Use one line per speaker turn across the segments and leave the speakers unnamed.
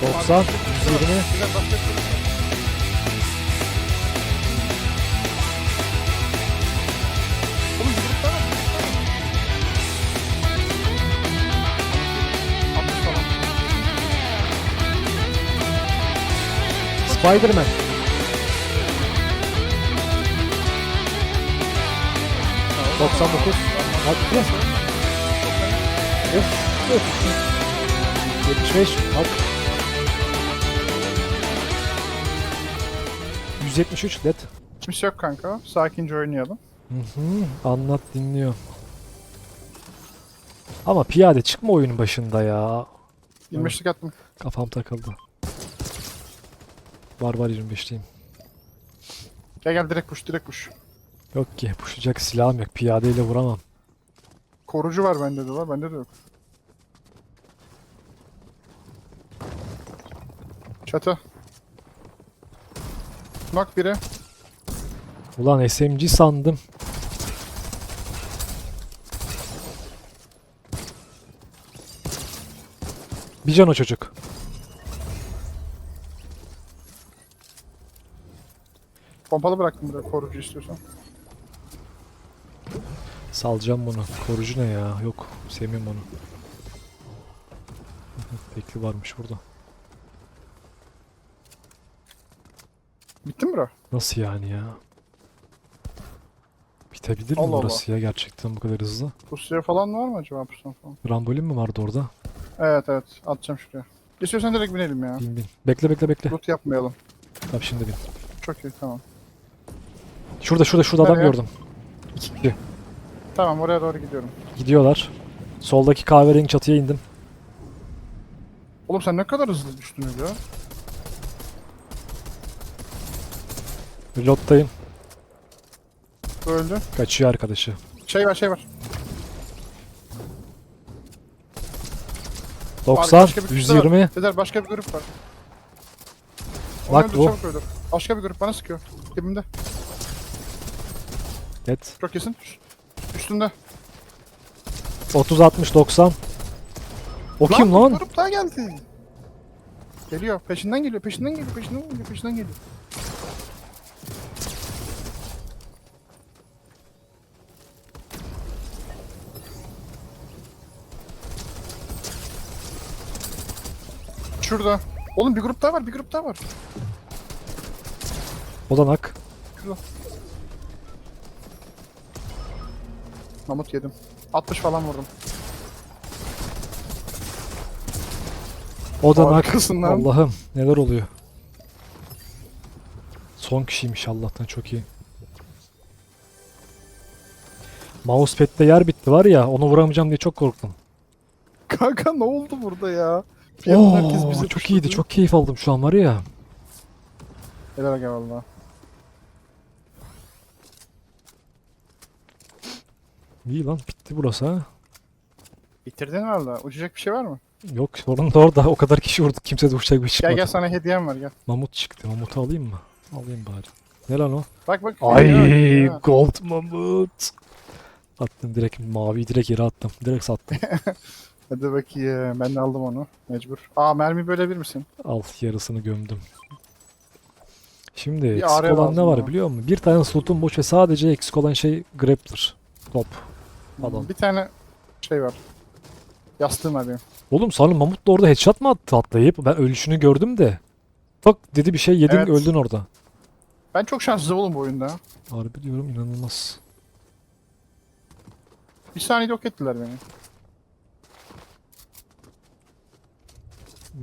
90, 120.
Güzel başka bir şey. Oğlum bir grupta var. Altmış falan.
Spider-Man.
Tamam.
99. Hadi. Of, of. 75. Hadi. 173 led.
Kimse yok kanka. Sakince oynayalım.
Hı hı, anlat dinliyor. Ama piyade çıkma oyunun başında ya.
25'lik attım.
Kafam takıldı. Var var 25'liyim.
Gel gel direkt push direkt push.
Yok ki puşacak silahım yok. Piyadeyle vuramam.
Korucu var bende de var. Bende de yok. Çatı. Knock biri.
Ulan SMG sandım. Bir can o çocuk.
Pompalı bıraktım buraya korucu istiyorsan.
Salacağım bunu. Korucu ne ya? Yok. Sevmiyorum onu. Bekli varmış burada.
Bitti mi bro?
Nasıl yani ya? Bitebilir mi
Allah
ya gerçekten bu kadar hızlı?
Pusuya falan var mı acaba pusuya falan?
Rambolin mi vardı orada?
Evet evet atacağım şuraya. İstiyorsan direkt binelim ya.
Bin bin. Bekle bekle bekle.
Loot yapmayalım.
Tamam şimdi bin.
Çok iyi tamam.
Şurada şurada şurada adam
Nereye?
gördüm. İki kişi.
Tamam oraya doğru gidiyorum.
Gidiyorlar. Soldaki kahverengi çatıya indim.
Oğlum sen ne kadar hızlı düştün öyle ya?
Reload'dayım.
Öldü.
Kaçıyor arkadaşı.
Şey var şey var. Abi
90,
başka bir kişi de var.
120.
Sezer başka bir grup var. Onu
Bak
öldür,
bu.
çabuk öldür. Başka bir grup bana sıkıyor. Dibimde.
Evet.
Çok kesin. Üstünde.
30, 60, 90. O kim lan?
grup daha geldi. Geliyor. Peşinden geliyor. Peşinden geliyor. Peşinden geliyor. Peşinden geliyor. Şurada. Oğlum bir grup daha var. Bir grup daha var.
Odanak.
Mamut yedim. 60 falan vurdum.
Odanak.
Harikasın lan.
Allah'ım neler oluyor? Son kişiymiş Allah'tan çok iyi. Mousepad'de yer bitti var ya onu vuramayacağım diye çok korktum.
Kanka ne oldu burada ya? Anda herkes
Oo,
bize
çok iyiydi çok keyif aldım şu an var ya.
Helal aga valla.
İyi lan bitti burası ha.
Bitirdin valla. Uçacak bir şey var mı?
Yok sorun da orada o kadar kişi vurduk kimse de uçacak bir şey
Gel
çıkmadı.
gel sana hediyem var gel.
Mamut çıktı mamutu alayım mı? Alayım bari. Ne lan o?
Bak bak.
Ay gold mamut. Attım direkt mavi direkt yere attım. Direkt sattım.
Hadi bakayım. Ben de aldım onu. Mecbur. Aa mermi bölebilir misin?
Al yarısını gömdüm. Şimdi
Bir
eksik olan ne var
ama.
biliyor musun? Bir tane slotum boş ve sadece eksik olan şey grappler. Top. Adam.
Bir tane şey var. Yastığım var benim.
Oğlum sana mamut da orada headshot mı attı atlayıp? Ben ölüşünü gördüm de. Bak dedi bir şey yedin
Evet.
öldün orada.
Ben çok şanssız oğlum bu oyunda.
Harbi diyorum inanılmaz.
Bir saniyede yok ettiler beni.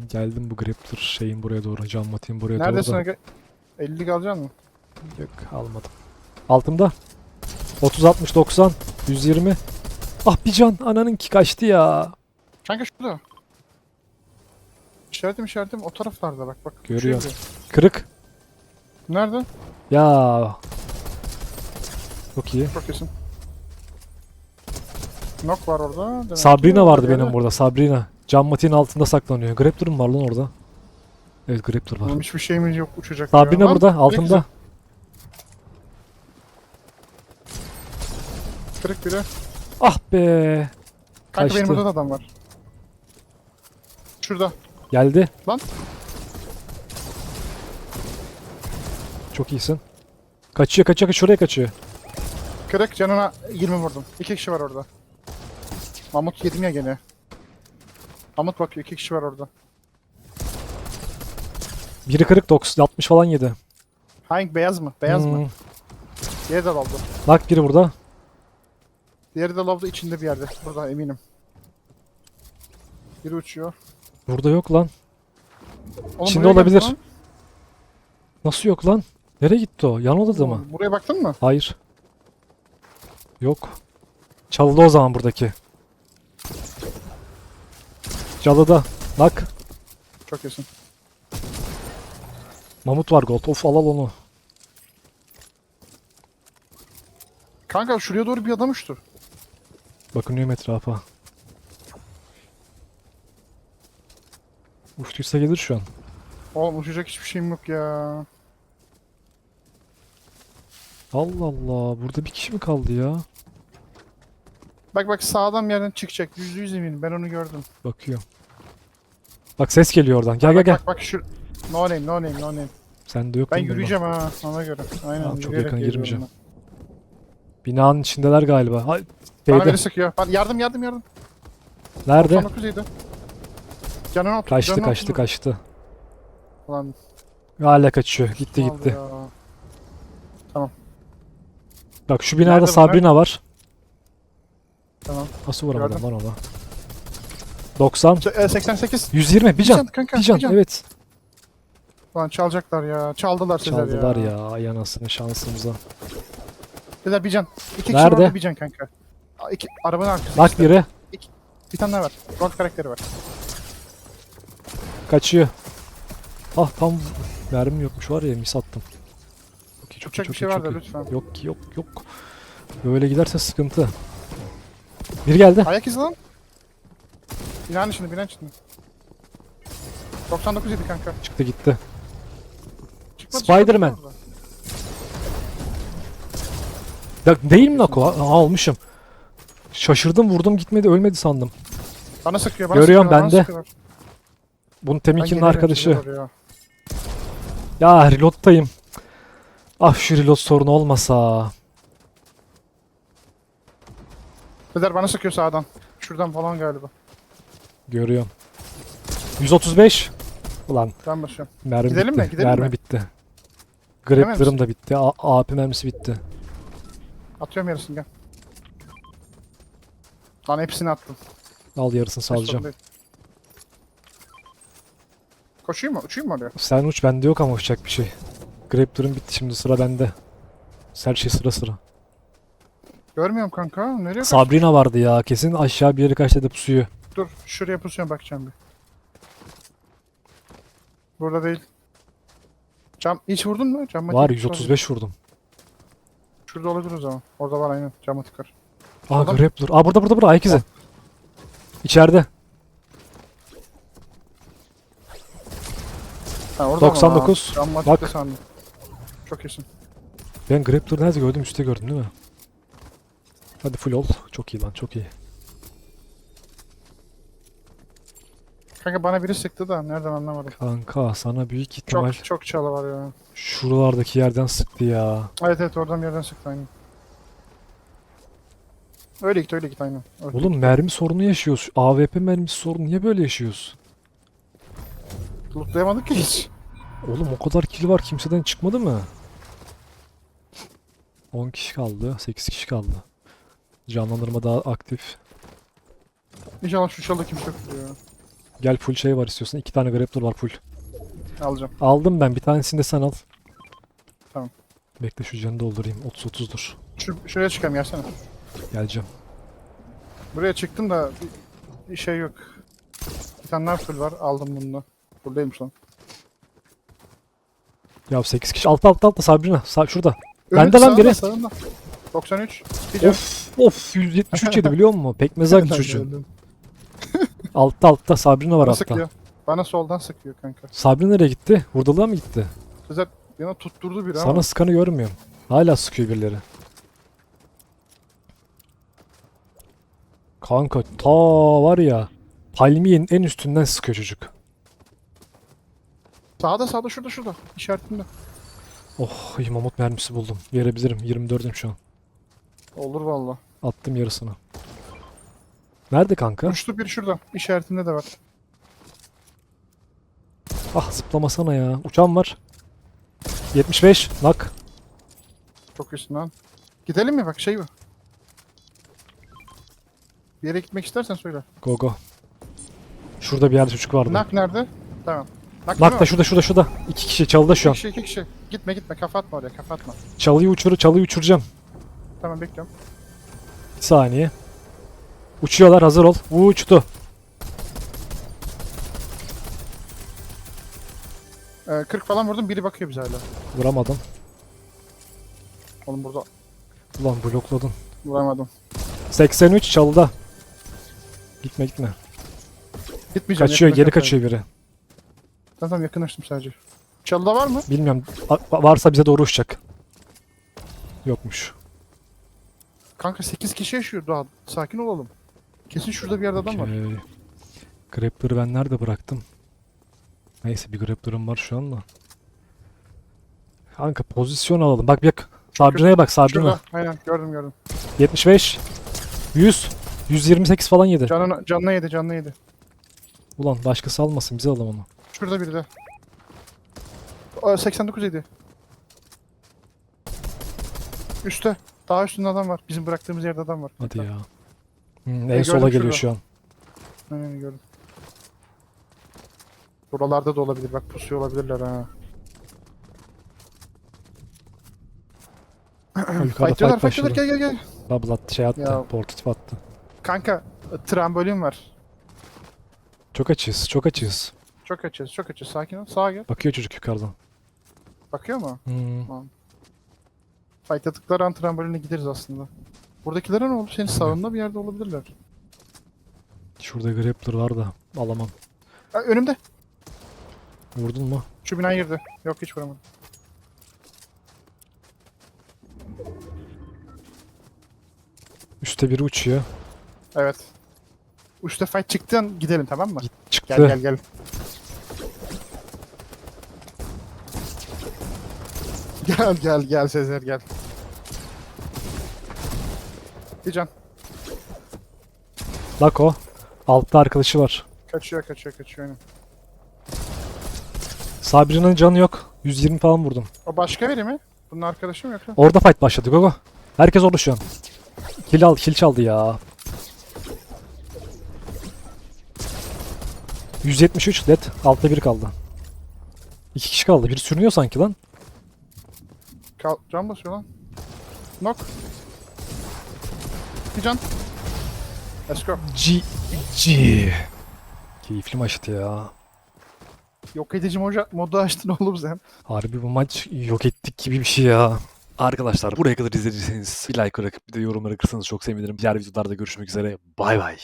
Geldim bu grappler şeyin buraya doğru. Can Matin buraya
Neredesin
doğru.
aga? 50 alacaksın mı?
Yok almadım. Altımda. 30 60 90 120. Ah bir can ananınki kaçtı ya.
Kanka şurada. İşaretim işaretim o taraflarda bak bak. Şurada.
Kırık.
Nerede?
Ya. Çok iyi.
Çok kesin. Knock var orada. Demek ki
Sabrina vardı benim burada. Sabrina. Can Matin altında saklanıyor. Grappler mı var lan orada? Evet Grappler var.
Oğlum hiçbir şeyimiz yok uçacak.
Sabrina
ya.
Burada altında.
Kırık biri.
Ah be.
Kanka benim
Kaçtı.
burada da adam var. Şurada.
Geldi.
Lan.
Çok iyisin. Kaçıyor kaçıyor şuraya kaçıyor.
Kırık canına 20 vurdum. İki kişi var orada. Mamut yedim ya gene. Mamut bakıyor iki kişi var orada.
Biri kırık 90 60 falan yedi.
Hangi beyaz mı? Beyaz mı?
Hmm.
Diğeri de lavda.
Bak biri burada.
Diğeri de lavda içinde bir yerde. Burada eminim. Biri uçuyor.
Burada yok lan.
Oğlum
İçinde
buraya geldi
olabilir.
lan.
Nasıl yok lan? Nereye gitti o? Yan odada mı?
Buraya baktın mı?
Hayır. Yok. Çalıda o zaman buradaki. Çalıda. Bak.
Çok iyisin.
Mamut var gold. Of al al onu.
Kanka şuraya doğru bir adam uçtu.
Bakınıyorum etrafa. Uçtuysa gelir şu an.
Oğlum uçacak hiçbir şeyim yok ya.
Allah Allah. Burada bir kişi mi kaldı ya?
Bak bak sağdan bir yerden çıkacak. Yüzde yüz eminim. Ben onu gördüm.
Bakıyorum. Bak ses geliyor oradan. Gel gel gel.
Bak bak şu. No name no name no name.
Sen de yok.
Ben yürüyeceğim ha ona göre. Aynen.
Tamam, çok yakına girmeyeceğim.
ben.
Binanın içindeler galiba. Ay,
Bana biri sıkıyor. Bak, yardım yardım yardım.
Nerede?
99 ydi. Canını.
Kaçtı
canını
kaçtı
dur.
kaçtı.
Ulan
Hala kaçıyor. Gitti
aldı
gitti.
ya.
Bak şu binada
Nerede bunlar?
Sabrina var.
Tamam.
Nasıl vuramadım
Gördüm.
lan ona? 90.
Ç- e, 88.
120 bir can.
kanka.
Bir can
bir can.
evet.
Ulan çalacaklar ya. Çaldılar Sezer
Çaldılar
ya.
ya. Ay anasını şansımıza.
Sezer bir can. İki kişi
Nerede?
var bir can kanka. İki, arabanın arkasında
Bak
işte.
biri.
Bir tane daha var. Gold karakteri var.
Kaçıyor. Ah tam mermim yokmuş var ya mis attım. Çok iyi çok iyi çok
bir şey var
çok
da
iyi.
lütfen.
Yok ki yok yok. Böyle giderse sıkıntı. Biri geldi.
Ayak izi lan. Binanın içinde, binanın içinde. 99 yedi kanka.
Çıktı gitti.
Çıkmadı,
Spider-Man.
çıkmadı orada.
Ya değil mi Nako? Almışım. Şaşırdım vurdum gitmedi ölmedi sandım.
Bana sıkıyor, bana
Görüyorum,
sıkıyorlar, bana
bende.
sıkıyorlar.
Bunun
Ben geliyorum,
arkadaşı. Ya reload'dayım. Ah şu reload sorunu olmasa.
Sezer bana sıkıyor sağdan. Şuradan falan galiba.
Görüyorum. 135. Ulan
Ben başlıyorum.
mermi
Gidelim
bitti.
mi? Gidelim
mermi
mi?
bitti. Grappler'ım da bitti. A- AP mermisi bitti.
Atıyorum yarısını gel. Lan hepsini attım.
Al yarısını
değil. Koşayım mı? Uçayım mı oraya?
Sen uç bende yok ama uçacak bir şey. Grappler'ım bitti şimdi sıra bende. Her şey sıra sıra.
Görmüyorum kanka. Nereye
Sabrina vardı ya. Kesin aşağı bir yere kaçtı da pusuyor.
Dur şuraya pusuyorum bakacağım bir. Burada değil. Cam hiç vurdun mu? Cam
Var 135 vurdum.
Şurada olabilir o zaman. Orada var aynen. Cama tıkar.
Aa
Adam-
Grappler. Aa burada burada burada ayak izi. İçeride.
Ha, orada mı?
99.
Aa, Cam
Bak.
Sandım. Çok iyisin.
Ben Grappler'ı nerede gördüm? Üstte gördüm değil mi? Hadi full ol. Çok iyi lan çok iyi.
Kanka bana biri sıktı da nereden anlamadım.
Kanka sana büyük ihtimal
Çok çok çalı var ya.
şuralardaki yerden sıktı ya.
Evet evet oradan bir yerden sıktı aynen. Öyle git öyle git aynen. Öyle.
Oğlum mermi sorunu yaşıyoruz. AWP mermisi sorunu niye böyle yaşıyoruz?
Lootlayamadık ki hiç.
Oğlum o kadar kill var kimseden çıkmadı mı? 10 kişi kaldı. 8 kişi kaldı. Canlandırma daha aktif.
İnşallah şu çalı kimse ya.
Gel full şey var istiyorsan. 2 tane Grappler var full.
Alacağım.
Aldım ben. Bir tanesini de sen al.
Tamam.
Bekle şu canı doldurayım. 30-30'dur.
Şu, şuraya çıkayım gelsene.
Geleceğim.
Buraya çıktım da bir, bir şey yok. Bir tane daha full var. Aldım bunu da. Değilmiş lan.
Ya 8 kişi. Altta altta altta Sabrina. Sa şurada.
Önünde,
Bende lan biri.
Sağında. 93. Bir can.
Of of 173 yedi biliyor musun? Pekmez çocuğun?
geldim.
Altta altta Sabrina var
Bana
altta.
sıkıyor. Bana soldan sıkıyor kanka.
Sabrina nereye gitti? Hurdalığa mı gitti?
Sezer yana tutturdu biri
Sana
ama.
sıkanı görmüyorum. Hala sıkıyor birileri. Kanka ta var ya palmiyenin en üstünden sıkıyor çocuk.
Sağda sağda şurada şurada. İşaretinde.
Oh iyi mamut mermisi buldum. Verebilirim. 24'üm şu an.
Olur valla.
Attım yarısını. Nerede kanka?
Uçtu bir şurada. İşaretinde de var.
Ah zıplamasana ya. Uçağım var. 75. Nak.
Çok üstün lan. Gidelim mi bak şey bu. Bir yere gitmek istersen söyle.
Go go. Şurada bir yerde çocuk vardı.
Nak nerede? Tamam. Nak,
Nak da şurada şurada şurada. İki kişi çalıda şu
İki
an.
kişi iki kişi. Gitme gitme kafa atma oraya kafa atma.
Çalıyı uçuru çalıyı uçuracağım.
Tamam bekliyorum.
Bir saniye. Uçuyorlar hazır ol. Uçtu.
Ee, 40 falan vurdum biri bakıyor bize hala.
Vuramadım.
Oğlum burada
Ulan blokladın.
vuramadım.
83 çalıda. Gitme gitme.
Gitmeyeceğim.
Kaçıyor geri kaçıyor biri.
Tamam tamam yakınlaştım sadece. Çalıda var mı?
Bilmiyorum. A- varsa bize doğru uçacak. Yokmuş.
Kanka 8 kişi yaşıyor daha. Sakin olalım. Kesin şurada bir yerde adam var.
Okey. Grappler'ı ben nerede bıraktım? Neyse bir grappler'ım var şu anda. Kanka pozisyon alalım. Bak bak. Sabrina'ya bak Sabrina.
Şurada. Aynen gördüm gördüm.
75. 100. 128 falan yedi.
Canına, canına yedi canına yedi.
Ulan başkası almasın bize alalım onu.
Şurada biri de. Aa, 89 yedi. Üste. Daha üstünde adam var. Bizim bıraktığımız yerde adam var.
Hadi ya. Hmm, en sola geliyor şu an.
Aynen gördüm. Buralarda da olabilir. Bak pusuyor olabilirler ha.
Yukarıda fight
fightlıyorlar
başladı.
gel gel gel.
Double attı şey attı.
Ya.
Portatif attı.
Kanka trambolin var.
Çok açız. Çok açız.
Çok açız çok açız. Sakin ol. Sağa gel.
Bakıyor çocuk yukarıdan.
Bakıyor mu?
Hmm.
Fightladıkları an tramboline gideriz aslında. Buradakilere ne oldu? Senin sağında bir yerde olabilirler.
Şurada grappler var da alamam.
Ha, önümde.
Vurdun mu?
Şu binaya girdi. Yok hiç vuramadım.
Üste biri uçuyor.
Evet. Uçta fight çıktın gidelim tamam mı?
Git çıktı.
Gel gel gel. Gel gel gel Sezer gel. Bir can.
Lako. Altta arkadaşı var.
Kaçıyor kaçıyor kaçıyor aynen.
Sabrina'nın canı yok. 120 falan vurdum.
O başka biri mi? Bunun arkadaşı mı yoksa?
Orada fight başladı Gogo. Herkes orada şu an. Kill al, kill çaldı ya. 173 dead. Altta biri kaldı. İki kişi kaldı. Biri sürünüyor sanki lan.
Kal can basıyor lan. Knock. Can. Let's go.
G G. Keyifli maçtı ya.
Yok edici moja, modu açtın oğlum sen.
Harbi bu maç yok ettik gibi bir şey ya. Arkadaşlar buraya kadar izlediyseniz bir like bırakıp bir de yorum bırakırsanız çok sevinirim. Diğer videolarda görüşmek üzere. Bay bay.